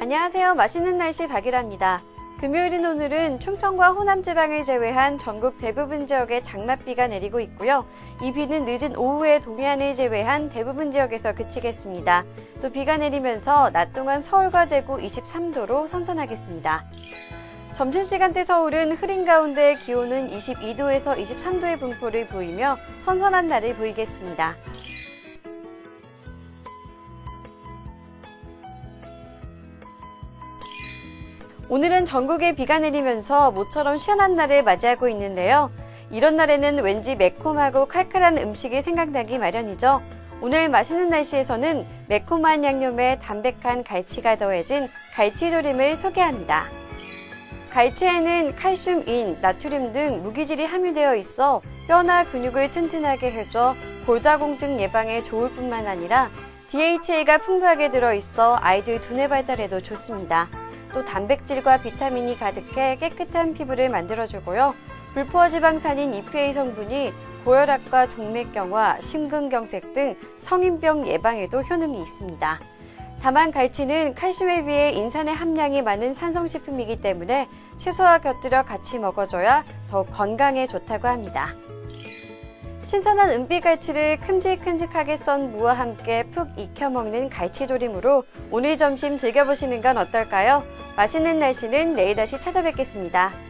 안녕하세요. 맛있는 날씨 박일아입니다. 금요일인 오늘은 충청과 호남 지방을 제외한 전국 대부분 지역에 장맛비가 내리고 있고요. 이 비는 늦은 오후에 동해안을 제외한 대부분 지역에서 그치겠습니다. 또 비가 내리면서 낮 동안 서울과 대구 23도로 선선하겠습니다. 점심시간대 서울은 흐린 가운데 기온은 22도에서 23도의 분포를 보이며 선선한 날을 보이겠습니다. 오늘은 전국에 비가 내리면서 모처럼 시원한 날을 맞이하고 있는데요. 이런 날에는 왠지 매콤하고 칼칼한 음식이 생각나기 마련이죠. 오늘 맛있는 날씨에서는 매콤한 양념에 담백한 갈치가 더해진 갈치조림을 소개합니다. 갈치에는 칼슘, 인, 나트륨 등 무기질이 함유되어 있어 뼈나 근육을 튼튼하게 해줘 골다공증 예방에 좋을 뿐만 아니라 DHA가 풍부하게 들어있어 아이들 두뇌 발달에도 좋습니다. 또 단백질과 비타민이 가득해 깨끗한 피부를 만들어주고요. 불포화 지방산인 EPA 성분이 고혈압과 동맥경화, 심근경색 등 성인병 예방에도 효능이 있습니다. 다만 갈치는 칼슘에 비해 인산의 함량이 많은 산성식품이기 때문에 채소와 곁들여 같이 먹어줘야 더 건강에 좋다고 합니다. 신선한 은비갈치를 큼직큼직하게 썬 무와 함께 푹 익혀 먹는 갈치조림으로 오늘 점심 즐겨보시는 건 어떨까요? 맛있는 날씨는 내일 다시 찾아뵙겠습니다.